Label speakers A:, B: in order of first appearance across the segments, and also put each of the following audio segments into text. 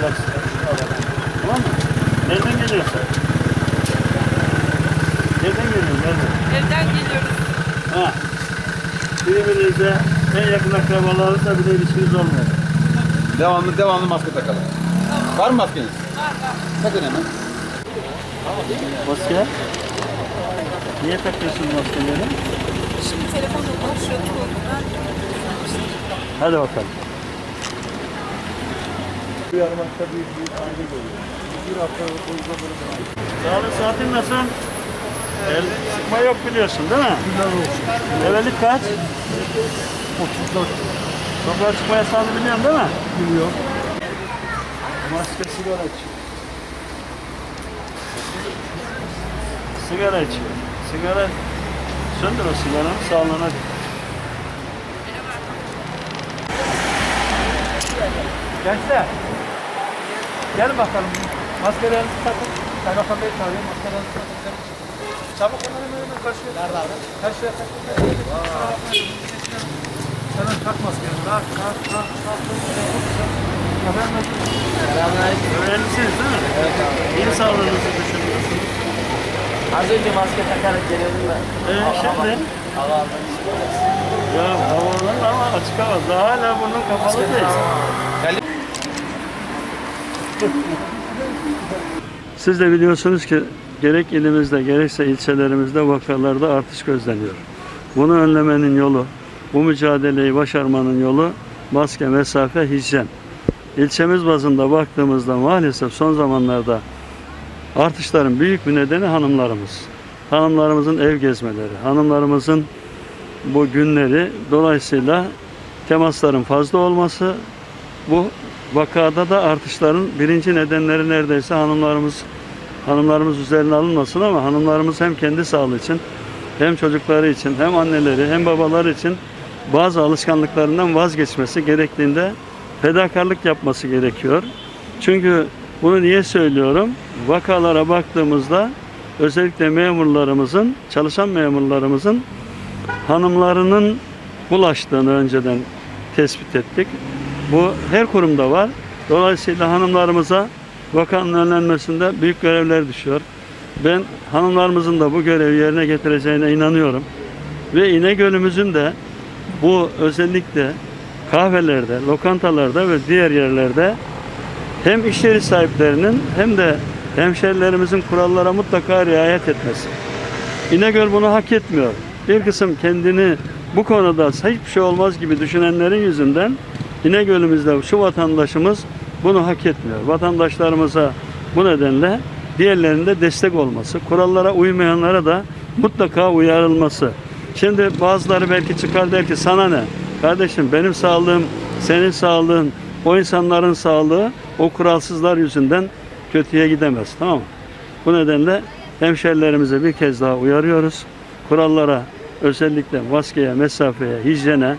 A: Tamam mı? Nereden geliyorsun? Nereden geliyorsun? Nereden? Evden geliyoruz. Ha. Birbirinize en yakın akrabalarınızla bile ilişkiniz olmuyor.
B: Devamlı devamlı maske takalım. Tamam. Var mı maskeniz? Var var. Takın hemen.
A: Maske? Niye takıyorsun maskeleri?
C: Şimdi telefonla konuşuyordum.
A: Hadi bakalım. Bir yarmakta büyük büyük aile görüyor. Bir hafta boyunca böyle Sağlık saatin nasıl? El sıkma yok biliyorsun değil mi? Güzel olsun. Evelik kaç? 34. Sokağa çıkma yasağını biliyorsun değil mi? Biliyorum. Maske sigara içiyor. Sigara içiyor. Sigara söndür o sigaranı sağlığına.
D: Gençler. Gel bakalım. Maskelerinizi takın. Kaymakam Bey çağırıyor. Maskelerinizi takın. Çabuk hemen hemen karşıya. Nerede abi? Karşıya tak. Hemen tak maskeni. Tak tak tak tak. Efendim.
A: Öğrencisiniz değil mi? Evet abi. İyi sağlığınızı düşünüyorsunuz.
D: Az önce maske takarak geliyordum da.
A: Ee, şimdi? Ya havalan ama açık hava. Daha hala bunun kapalı değil. Siz de biliyorsunuz ki gerek ilimizde gerekse ilçelerimizde vakalarda artış gözleniyor. Bunu önlemenin yolu, bu mücadeleyi başarmanın yolu maske, mesafe, hijyen. İlçemiz bazında baktığımızda maalesef son zamanlarda artışların büyük bir nedeni hanımlarımız. Hanımlarımızın ev gezmeleri, hanımlarımızın bu günleri dolayısıyla temasların fazla olması bu vakada da artışların birinci nedenleri neredeyse hanımlarımız hanımlarımız üzerine alınmasın ama hanımlarımız hem kendi sağlığı için hem çocukları için hem anneleri hem babaları için bazı alışkanlıklarından vazgeçmesi gerektiğinde fedakarlık yapması gerekiyor. Çünkü bunu niye söylüyorum? Vakalara baktığımızda özellikle memurlarımızın, çalışan memurlarımızın hanımlarının bulaştığını önceden tespit ettik. Bu her kurumda var. Dolayısıyla hanımlarımıza vakanın önlenmesinde büyük görevler düşüyor. Ben hanımlarımızın da bu görevi yerine getireceğine inanıyorum. Ve İnegöl'ümüzün de bu özellikle kahvelerde, lokantalarda ve diğer yerlerde hem iş yeri sahiplerinin hem de hemşerilerimizin kurallara mutlaka riayet etmesi. İnegöl bunu hak etmiyor. Bir kısım kendini bu konuda hiçbir şey olmaz gibi düşünenlerin yüzünden İnegöl'ümüzde şu vatandaşımız bunu hak etmiyor. Vatandaşlarımıza bu nedenle diğerlerinde destek olması, kurallara uymayanlara da mutlaka uyarılması. Şimdi bazıları belki çıkar der ki sana ne? Kardeşim benim sağlığım, senin sağlığın, o insanların sağlığı o kuralsızlar yüzünden kötüye gidemez. Tamam mı? Bu nedenle hemşerilerimize bir kez daha uyarıyoruz. Kurallara özellikle maskeye, mesafeye, hijyene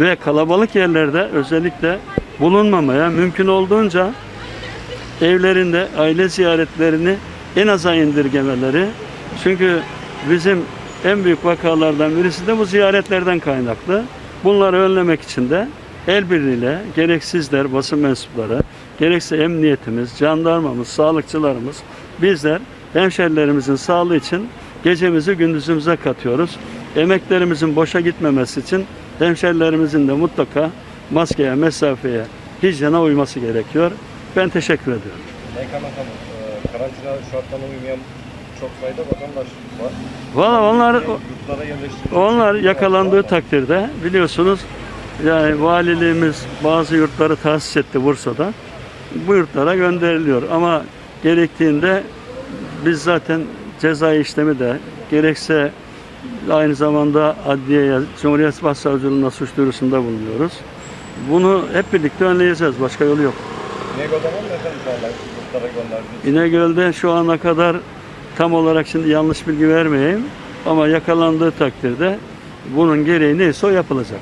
A: ve kalabalık yerlerde özellikle bulunmamaya mümkün olduğunca evlerinde aile ziyaretlerini en aza indirgemeleri. Çünkü bizim en büyük vakalardan birisi de bu ziyaretlerden kaynaklı. Bunları önlemek için de el birliğiyle gerek sizler, basın mensupları, gerekse emniyetimiz, jandarmamız, sağlıkçılarımız, bizler hemşerilerimizin sağlığı için gecemizi gündüzümüze katıyoruz. Emeklerimizin boşa gitmemesi için hemşerilerimizin de mutlaka maskeye, mesafeye, hijyene uyması gerekiyor. Ben teşekkür ediyorum.
E: Sayın Kaymakam, e, karantina şartlarına uymayan çok sayıda vatandaş var.
A: Valla onlar
E: Yurtlara yerleştirilmiş.
A: onlar yakalandığı takdirde biliyorsunuz yani valiliğimiz bazı yurtları tahsis etti Bursa'da. Bu yurtlara gönderiliyor ama gerektiğinde biz zaten cezai işlemi de gerekse aynı zamanda adliyeye, Cumhuriyet Başsavcılığına suç duyurusunda bulunuyoruz. Bunu hep birlikte önleyeceğiz. Başka yolu yok.
E: İnegöl'den?
A: İnegöl'de şu ana kadar tam olarak şimdi yanlış bilgi vermeyeyim ama yakalandığı takdirde bunun gereği neyse o yapılacak.